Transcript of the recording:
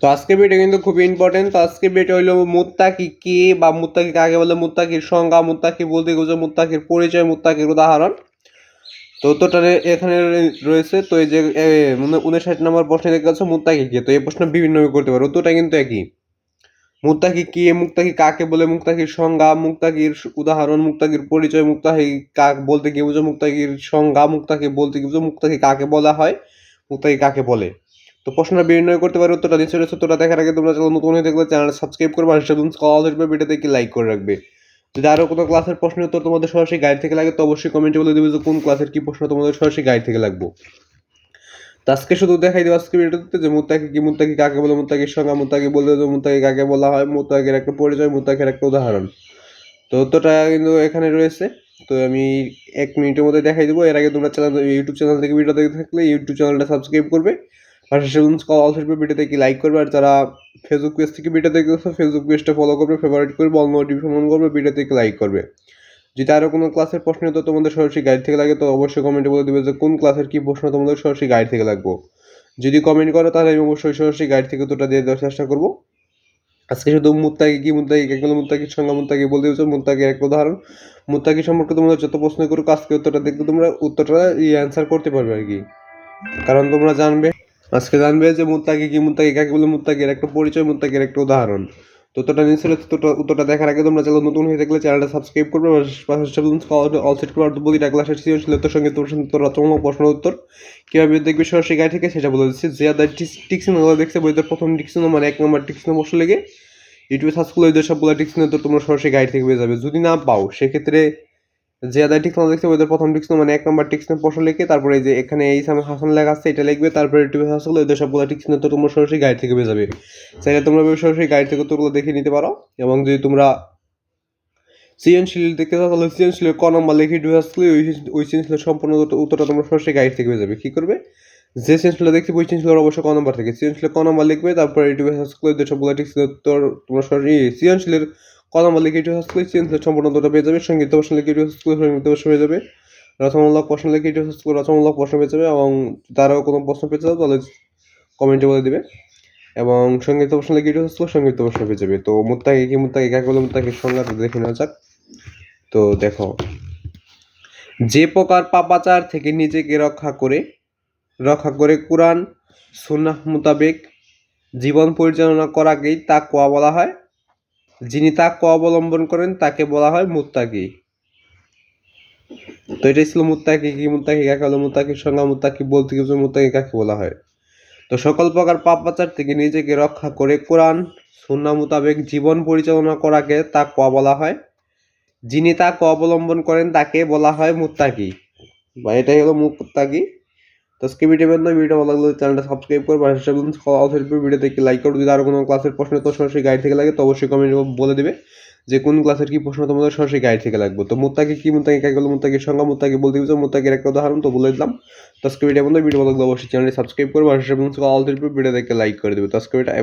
তো আজকে ভিডিও কিন্তু খুব ইম্পর্টেন্ট তো আজকে ভিডিও হইল মুত্তাকি কে বা মুত্তাকি কাকে বলে? মুত্তাকির সংজ্ঞা, মুত্তাকি বলতে গেছে মুত্তাকির পরিচয়, মুত্তাকির উদাহরণ। তো উত্তরটা এখানে রয়েছে, তো এই যে উনষাট নম্বর প্রশ্নে দেখতে পাচ্ছ মুত্তাকি কে। তো এই প্রশ্ন বিভিন্নভাবে করতে পারো। উত্তরটা কিন্তু একই। মুত্তাকি কে মুক্তাকি কাকে বলে? মুক্তাকির সংজ্ঞা মুক্তাকির উদাহরণ মুক্তাকির পরিচয় মুক্তাকি কাক বলতে কি বুঝো মুক্তাকির সংজ্ঞা মুক্তাকি বলতে কি বুঝো মুক্তাকি কাকে বলা হয় মুক্তাকি কাকে বলে। তো প্রশ্নটা বিভিন্ন করতে পারে, উত্তরটা রয়েছে উত্তরটা দেখার আগে তোমরা চ্যানেল নতুন হয়ে থাকলে চ্যানেল সাবস্ক্রাইব করবে, আর সেদিন কল আসবে ভিডিওতে কি লাইক করে রাখবে। যদি আরও কোনো ক্লাসের প্রশ্নের উত্তর তোমাদের সরাসরি গাইড থেকে লাগে, তো অবশ্যই কমেন্টে বলে দেবে যে কোন ক্লাসের কি প্রশ্ন তোমাদের সরাসরি গাইড থেকে লাগবে। তো আজকে শুধু দেখাই দেবো আজকে ভিডিওতে যে মুত্তাকি কি, মুত্তাকি কাকে বলে, মুত্তাকির সংজ্ঞা, মুত্তাকি বলতে যে মুত্তাকি কাকে বলা হয়, মুত্তাকির একটা পরিচয়, মুত্তাকির একটা উদাহরণ। তো উত্তরটা কিন্তু এখানে রয়েছে। তো আমি এক মিনিটের মধ্যে দেখাই দেবো। এর আগে তোমরা চ্যানেল, ইউটিউব চ্যানেল থেকে ভিডিও দেখে থাকলে ইউটিউব চ্যানেলটা সাবস্ক্রাইব করবে। সেভেন কল অল থাকবে ভিডিওতে কি লাইক করবে। আর যারা ফেসবুক পেজ থেকে ভিডিও দেখতেছো ফেসবুক পেজটা ফলো করবে ফেভারিট করবে অল নোটিফিকেশন করবে ভিডিওতে কি লাইক করবে। যদি আরও কোনো ক্লাসের প্রশ্ন তো তোমাদের সরাসরি গাইড থেকে লাগে, তো অবশ্যই কমেন্টে বলে দেবে যে কোন ক্লাসের কী প্রশ্ন তোমাদের সরাসরি গাইড থেকে লাগবো। যদি কমেন্ট করো, তাহলে আমি অবশ্যই সরাসরি গাইড থেকে উত্তরটা দিয়ে দেওয়ার চেষ্টা করব। আজকে শুধু মুত্তাকি কি মুত্তাকি এগুলো মুত্তাকির সঙ্গে মুত্তাকি বলতে হচ্ছে মুত্তাকির এক উদাহরণ। মুত্তাকি সম্পর্কে তোমরা যত প্রশ্ন করো আজকে উত্তরটা দেখলে তোমরা উত্তরটা অ্যান্সার করতে পারবে আর কি। কারণ তোমরা জানবে। আজকে জানবে যে মুত্তাকি কি মুত্তাকি কাকে বলে মুত্তাকির একটা পরিচয় মুত্তাকির একটা উদাহরণ। তো উত্তরটা নিচে রয়েছে, উত্তরটা দেখার আগে তোমরা চ্যানেল নতুন হয়ে থাকলে চ্যানেলটা সাবস্ক্রাইব করবে অল সেট করবে প্রতিটা ক্লাসের সৃজনশীল উত্তর সঙ্গে সঙ্গে তোর রচনামূলক প্রশ্ন উত্তর কীভাবে দেখবে সরাসরি গায়ে থেকে সেটা বলে দিচ্ছি। যে আদার টিক্সিনগুলো দেখছে বইতে প্রথম টিক্সিন মানে এক নম্বর টিক্সিন বসে লেগে ইউটিউবে সার্চ করলে সবগুলো টিক্সিন উত্তর তোমরা সরাসরি গাইড থেকে পেয়ে যাবে। যদি না পাও সেক্ষেত্রে যে আদার টিক্সিন দেখছে ওদের প্রথম টিক্সিন মানে এক নম্বর টিক্সিন প্রশ্ন লিখে, তারপরে এই যে এখানে এই সামনে হাসান লেখা আছে, এটা লিখবে, তারপরে সার্চ করলে ওদের সবগুলো টিক্সিন উত্তর তোমরা সরাসরি গাইড থেকে যাবে। চাইলে তোমরা সরাসরি গাইড থেকে উত্তরগুলো দেখে নিতে পারো, এবং যদি তোমরা সৃজনশীল দেখতে চাও, তাহলে সৃজনশীলের ক নম্বর লিখে সার্চ করলে ওই ওই সৃজনশীলের সম্পূর্ণ উত্তরটা তোমরা সরাসরি গাইড থেকে যাবে। কী করবে? যে সৃজনশীলটা দেখতে ওই সৃজনশীলের অবশ্যই ক নম্বর থেকে। সৃজনশীলের ক নম্বর লিখবে, তারপরে ইউটিউবে সার্চ ওদের সবগুলো টিক্সিন উত্তর তোমরা সরাসরি সৃজনশীলের ক নম্বর লিখে ইউটিউবে সার্চ করলে সৃজনশীলের সম্পূর্ণ উত্তরটা পেয়ে যাবে। সংগীত প্রশ্ন লিখে ইউটিউবে সার্চ করলে সংগীত প্রশ্ন পেয়ে যাবে। রচনামূলক প্রশ্ন লিখে ইউটিউবে সার্চ করলে রচনামূলক প্রশ্ন পেয়ে যাবে এবং তারাও কোনো প্রশ্ন পেয়ে যাবে তাহলে কমেন্টে বলে দিবে। এবং সংগীত প্রশ্ন লিখে ইউটিউবে সার্চ করলে সংগীত প্রশ্ন পেয়ে যাবে। তো মুত্তাকি কি মুত্তাকি, কাকে বলে মুত্তাকির সংজ্ঞা দেখে নেওয়া যাক। তো দেখো, যে প্রকার পাপাচার থেকে নিজেকে রক্ষা করে রক্ষা করে কোরআন, সুন্নাহ মোতাবেক জীবন পরিচালনা করাকেই তাকওয়া বলা হয়। যিনি তাকওয়া অবলম্বন করেন, তাকে বলা হয় মুত্তাকি। তো এটাই ছিল মুত্তাকি কি, মুত্তাকি কাকে বলে? মুত্তাকির সংজ্ঞা, মুত্তাকি বলতে কিছু মুত্তাকি কাকে বলা হয়? তো সকল প্রকার পাপাচার থেকে নিজেকে রক্ষা করে কোরআন, সুন্নাহ মোতাবেক জীবন পরিচালনা করাকে তাকওয়া বলা হয়। যিনি তাকে অবলম্বন করেন, তাকে বলা হয় মুত্তাকি। বা এটাই হলো মুত্তাকি। তো আজকে ভিডিও না ভিডিও ভালো লাগলে চ্যানেলটা সাবস্ক্রাইব করে করবে আর সেটা ভিডিও থেকে লাইক করো। যদি আরও কোনো ক্লাসের প্রশ্ন তো সরাসরি গাইড থেকে লাগে, তো অবশ্যই কমেন্ট বলে দেবে যে কোন ক্লাসের কি প্রশ্ন তোমাদের সরাসরি গাইড থেকে লাগবে। তো মোত্তাকে কি মোত্তাকে, কাকে বলো মোত্তাকে সংখ্যা মোত্তাকে বলতে গেছে মোত্তাকের একটা উদাহরণ তো বলে দিলাম। তো আজকে ভিডিও ভিডিও ভালো লাগলে অবশ্যই চ্যানেলটি সাবস্ক্রাইব করে, পাশে সেটা ভিডিও থেকে লাইক করে দেবে। তো আজকে ভিডিও এ